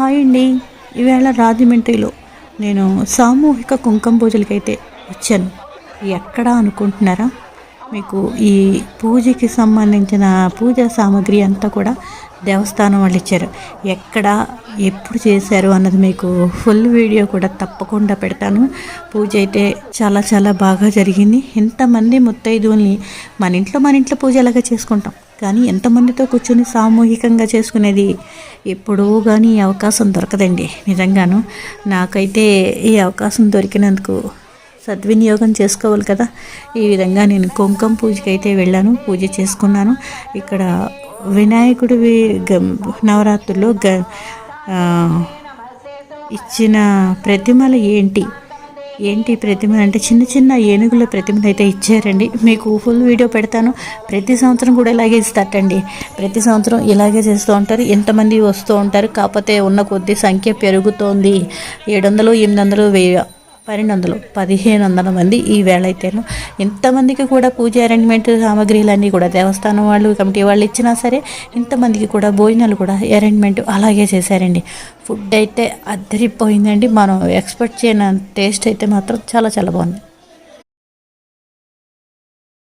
Hi అండి. ఈవేళ రాజమండ్రిలో నేను సామూహిక కుంకుమ పూజలకైతే వచ్చాను. ఎక్కడ అనుకుంటున్నారా? మీకు ఈ పూజకి సంబంధించిన పూజా సామాగ్రి అంతా కూడా దేవస్థానం వాళ్ళు ఇచ్చారు. ఎక్కడ ఎప్పుడు చేశారు అన్నది మీకు ఫుల్ వీడియో కూడా తప్పకుండా పెడతాను. పూజ అయితే చాలా చాలా బాగా జరిగింది. ఎంతమంది ముత్తైదువుల్ని మన ఇంట్లో మన ఇంట్లో పూజ ఎలాగా చేసుకుంటాం? కానీ ఎంతమందితో కూర్చొని సామూహికంగా చేసుకునేది ఎప్పుడూ కానీ ఈ అవకాశం దొరకదండి. నిజంగాను నాకైతే ఈ అవకాశం దొరికినందుకు సద్వినియోగం చేసుకోవాలి కదా. ఈ విధంగా నేను కుంకుమ పూజకైతే వెళ్ళాను పూజ చేసుకున్నాను. ఇక్కడ వినాయకుడి నవరాత్రుల్లో గ ఇచ్చిన ప్రతిమలు ఏంటి? ఏంటి ప్రతిమ అంటే చిన్న చిన్న ఏనుగుల ప్రతిమలు అయితే ఇచ్చారండి. మీకు ఫుల్ వీడియో పెడతాను. ప్రతి సంవత్సరం కూడా ఇలాగే ఇస్తారటండి ప్రతి సంవత్సరం ఇలాగే చేస్తూ ఉంటారు. ఎంతమంది వస్తూ ఉంటారు. కాకపోతే ఉన్న కొద్ది సంఖ్య పెరుగుతోంది. ఏడు వందలు ఎనిమిది వందలు వెయ్యి పన్నెండు వందలు పదిహేను వందల మంది ఈ వేళ అయితేను ఇంతమందికి కూడా పూజ అరేంజ్మెంట్ సామాగ్రిలన్నీ కూడా దేవస్థానం వాళ్ళు కమిటీ వాళ్ళు ఇచ్చినా సరే ఇంతమందికి కూడా భోజనాలు కూడా అరేంజ్మెంట్ అలాగే చేశారండి. ఫుడ్ అయితే అద్దరిపోయిందండి మనం ఎక్స్పెక్ట్ చేయని టేస్ట్ అయితే మాత్రం చాలా చాలా బాగుంది.